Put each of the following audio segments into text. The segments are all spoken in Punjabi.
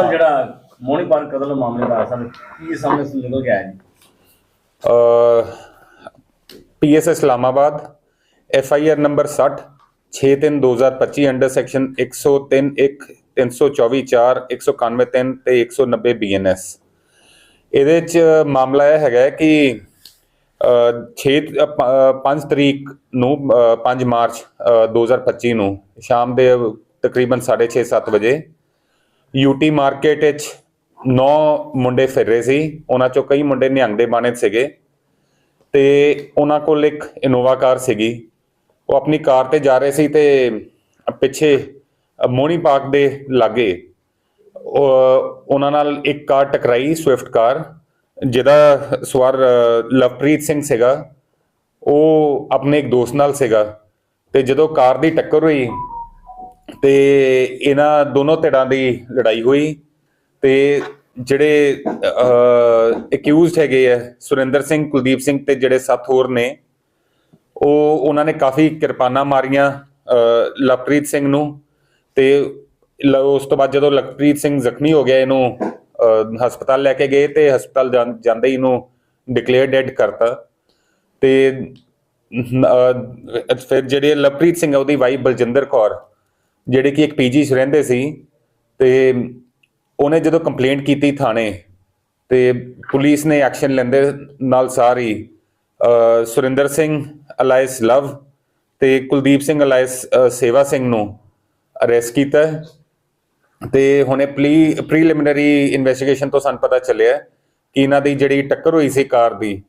ਅਸਲ ਜਿਹੜਾ ਮੋਣੀ ਕਤਲ ਮਾਮਲੇ ਦਾ ਅਸਲ ਕੀ ਸਾਹਮਣੇ ਨਿਕਲ ਕੇ ਜੀ? PS Islamabad F I R number 60 6/3/2025 under section 103 1 324 4 191 3 ਤੇ 190 ਬੀਐਨਐਸ ਇਹਦੇ ਚ ਮਾਮਲਾ ਇਹ ਹੈਗਾ ਕਿ 6 5 ਤਰੀਕ ਨੂੰ ਅ, 5 ਮਾਰਚ ਅ, 2025 ਨੂੰ ਸ਼ਾਮ ਦੇ ਤਕਰੀਬਨ 6:30 7 ਵਜੇ ਯੂਟੀ ਮਾਰਕੀਟ ਵਿੱਚ ਨੌ ਮੁੰਡੇ ਫਿਰ ਰਹੇ ਸੀ। ਉਹਨਾਂ ਚੋਂ ਕਈ ਮੁੰਡੇ ਨਿਹੰਗ ਦੇ ਬਾਣੇ ਸੀਗੇ ਤੇ ਉਹਨਾਂ ਕੋਲ ਇੱਕ ਇਨੋਵਾ ਕਾਰ ਸੀਗੀ। ਉਹ ਆਪਣੀ ਕਾਰ ਤੇ ਜਾ ਰਹੇ ਸੀ ਤੇ ਪਿੱਛੇ ਮੋਣੀ ਪਾਰਕ ਦੇ ਲਾਗੇ ਉਹਨਾਂ ਨਾਲ ਇੱਕ ਕਾਰ ਟਕਰਾਈ ਸਵਿਫਟ ਕਾਰ, ਜਿਹਦਾ ਸਵਾਰ ਲਵਪ੍ਰੀਤ ਸਿੰਘ ਸੀਗਾ। ਉਹ ਆਪਣੇ ਇੱਕ ਦੋਸਤ ਨਾਲ ਸੀਗਾ ਤੇ ਜਦੋਂ ਕਾਰ ਦੀ ਟੱਕਰ ਹੋਈ ਤੇ ਇਹਨਾਂ ਦੋਨੋਂ ਧਿਰਾਂ ਦੀ ਲੜਾਈ ਹੋਈ ਤੇ ਜਿਹੜੇ ਅਕਿਊਜ਼ਡ ਹੈਗੇ ਆ, ਸੁਰਿੰਦਰ ਸਿੰਘ, ਕੁਲਦੀਪ ਸਿੰਘ ਤੇ ਜਿਹੜੇ ਸੱਤ ਹੋਰ ਨੇ, ਉਹ, ਉਹਨਾਂ ਨੇ ਕਾਫੀ ਕਿਰਪਾਨਾਂ ਮਾਰੀਆਂ ਲਵਪ੍ਰੀਤ ਸਿੰਘ ਨੂੰ ਤੇ ਲ- ਉਸ ਤੋਂ ਬਾਅਦ ਜਦੋਂ ਲਵਪ੍ਰੀਤ ਸਿੰਘ ਜ਼ਖਮੀ ਹੋ ਗਿਆ, ਇਹਨੂੰ ਹਸਪਤਾਲ ਲੈ ਕੇ ਗਏ ਤੇ ਹਸਪਤਾਲ ਜਾਂ- ਜਾਂਦੇ ਹੀ ਇਹਨੂੰ ਡਿਕਲੇਅਰ ਡੈਡ ਕਰਤਾ ਤੇ ਫਿਰ ਜਿਹੜੇ ਲਵਪ੍ਰੀਤ ਸਿੰਘ ਉਹਦੀ ਵਾਈਫ ਬਲਜਿੰਦਰ ਕੌਰ ਜਿਹੜੇ ਕਿ ਇੱਕ ਪੀਜੀ 'ਚ ਰਹਿੰਦੇ ਸੀ ਤੇ ਉਹਨੇ ਜਦੋਂ ਕੰਪਲੇਂਟ ਕੀਤੀ ਥਾਣੇ ਤੇ ਪੁਲਿਸ ਨੇ ਐਕਸ਼ਨ ਲੈਂਦੇ ਨਾਲ ਸਾਰੀ ਸੁਰਿੰਦਰ ਸਿੰਘ, ਅਲਾਇਸ ਲਵ ਤੇ ਕੁਲਦੀਪ ਸਿੰਘ, ਅਲਾਇਸ ਸੇਵਾ ਸਿੰਘ ਨੂੰ ਅਰੈਸਟ ਕੀਤਾ ਹੈ। ਤੇ ਹੁਣੇ ਪਲੀ ਪ੍ਰੀਲਿਮਿਨਰੀ ਇਨਵੈਸਟੀਗੇਸ਼ਨ ਤੋਂ ਸਾਨੂੰ ਪਤਾ ਚੱਲਿਆ ਕਿ ਇਹਨਾਂ ਦੀ ਜਿਹੜੀ ਟੱਕਰ ਹੋਈ ਸੀ ਕਾਰ ਦੀ,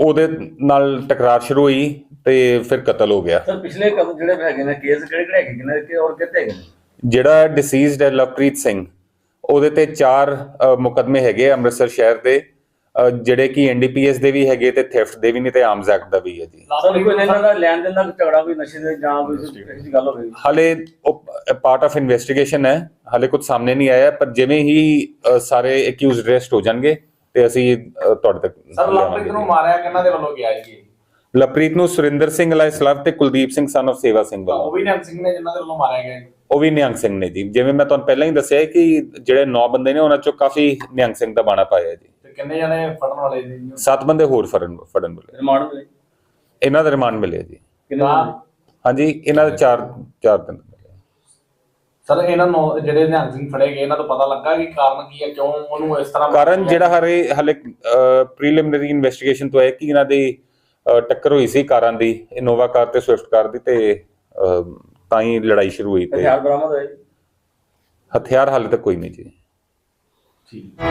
ਉਹਦੇ ਨਾਲ ਟਕਰਾਰ ਸ਼ੁਰੂ ਹੋਈ ਤੇ ਫਿਰ ਕਤਲ ਹੋ ਗਿਆ। ਸਰ ਪਿਛਲੇ ਕਤਲ ਜਿਹੜੇ ਹੈਗੇ ਨੇ ਕੇਸ ਕਿਹੜੇ ਕਿਹੜੇ ਹੈਗੇ ਨੇ ਕਿ ਔਰ ਕਿੱਥੇ ਹੈਗੇ ਨੇ? ਜਿਹੜਾ ਡਿਸੀਜ਼ਡ ਹੈ ਲਵਪ੍ਰੀਤ ਸਿੰਘ ਉਹਦੇ ਤੇ ਚਾਰ ਮੁਕੱਦਮੇ ਹੈਗੇ ਆ ਅੰਮ੍ਰਿਤਸਰ ਸ਼ਹਿਰ ਦੇ ਜਿਹੜੇ ਕਿ ਐਨਡੀਪੀਐਸ ਦੇ ਵੀ ਹੈਗੇ ਤੇ ਥੈਫਟ ਦੇ ਵੀ ਨੇ ਤੇ ਆਰਮਸ ਐਕਟ ਦਾ ਵੀ ਹੈ ਜੀ। ਸਰ ਕੋਈ ਇਹਨਾਂ ਦਾ ਲੈਣ ਦੇਣ ਦਾ ਝਗੜਾ ਕੋਈ ਨਸ਼ੇ ਦੇ ਜਾਂ ਕੋਈ ਜਿਹੀ ਗੱਲ ਹੋਵੇ? ਹਾਲੇ ਪਾਰਟ ਆਫ ਇਨਵੈਸਟੀਗੇਸ਼ਨ ਹੈ ਹਾਲੇ ਕੁਝ ਸਾਹਮਣੇ ਨਹੀਂ ਆਇਆ ਪਰ ਜਿਵੇਂ ਹੀ ਸਾਰੇ ਅਕਿਊਜ਼ਡ ਅਰੈਸਟ ਹੋ ਜਾਣਗੇ ਤੇ ਅਸੀਂ ਤੁਹਾਡੇ ਤੱਕ ਸਰ ਲਵਪ੍ਰੀਤ ਨੂੰ। ਮਾਰਿਆ ਕਿਹਨਾਂ ਦੇ ਵੱਲੋਂ ਗਿਆ ਜੀ? ਇਹ? ਲਵਪ੍ਰੀਤ ਨੂੰ ਸੁਰਿੰਦਰ ਸਿੰਘ ਅਲਾਈ ਸਲਵ ਤੇ ਕੁਲਦੀਪ ਸਿੰਘ ਸਨ of ਸੇਵਾ ਸਿੰਘ ਤਾਂ ਉਹ ਵੱਲੋਂ ਵੀ ਨਿਹੰਗ ਸਿੰਘ ਨੇ ਜਿਨ੍ਹਾਂ ਦੇ ਵੱਲੋਂ ਮਾਰਿਆ ਗਿਆ ਜੀ। ਉਹ ਵੀ ਨਿਹੰਗ ਸਿੰਘ ਨੇ ਜੀ। ਜਿਵੇਂ ਮੈਂ ਤੁਹਾਨੂੰ ਪਹਿਲਾਂ ਹੀ ਦੱਸਿਆ ਕਿ ਜਿਹੜੇ 9 ਬੰਦੇ ਨੇ ਉਹਨਾਂ ਚੋਂ ਕਾਫੀ ਨਿਹੰਗ ਸਿੰਘ ਦਾ ਬਾਣਾ ਪਾਇਆ ਜੀ। ਤੇ ਕਿੰਨੇ ਜਣੇ ਫੜਨ ਵਾਲੇ ਜੀ? ਸੱਤ ਬੰਦੇ ਹੋਰ ਫੜਨ ਫੜਨ ਵਾਲੇ। ਰਿਮਾਂਡ ਮਿਲੇ? ਇਹਨਾਂ ਦਾ ਰਿਮਾਂਡ ਮਿਲਿਆ ਜੀ। ਕਿੰਨੇ? ਹਾਂਜੀ ਇਹਨਾਂ ਦੇ ਚਾਰ ਚਾਰ ਦਿਨ ਮਿਲੇ ਸਰ ਇਹਨਾਂ ਨੂੰ ਜਿਹੜੇ ਨਿਹੰਗ ਸਿੰਘ ਫੜੇ ਗਏ ਇਹਨਾਂ ਤੋਂ ਪਤਾ ਲੱਗਾ ਕਿ ਕਾਰਨ ਕੀ ਹੈ? ਕਿਉਂ ਉਹਨੂੰ ਇਸ ਤਰ੍ਹਾਂ ਕਾਰਨ ਜਿਹੜਾ ਹਰੇ ਹਲੇ ਪ੍ਰੀਲਿਮਿਨਰੀ ਇਨਵੈਸਟੀਗੇਸ਼ਨ ਤੋਂ ਹੈ ਕਿ ਇਹਨਾਂ ਦੀ ਟੱਕਰ ਹੋਈ ਸੀ ਕਾਰਾਂ ਦੀ ਇਨੋਵਾ ਕਾਰ ਤੇ ਸਵਿਫਟ ਕਾਰ ਦੀ ਤੇ ਤਾਂ ਹੀ ਲੜਾਈ ਸ਼ੁਰੂ ਹੋਈ ਤੇ। ਹਥਿਆਰ ਬਰਾਮਦ ਹੋਏ ਹਥਿਆਰ ਹਾਲੇ ਤੱਕ ਕੋਈ ਨਹੀਂ ਜੀ। ਠੀਕ।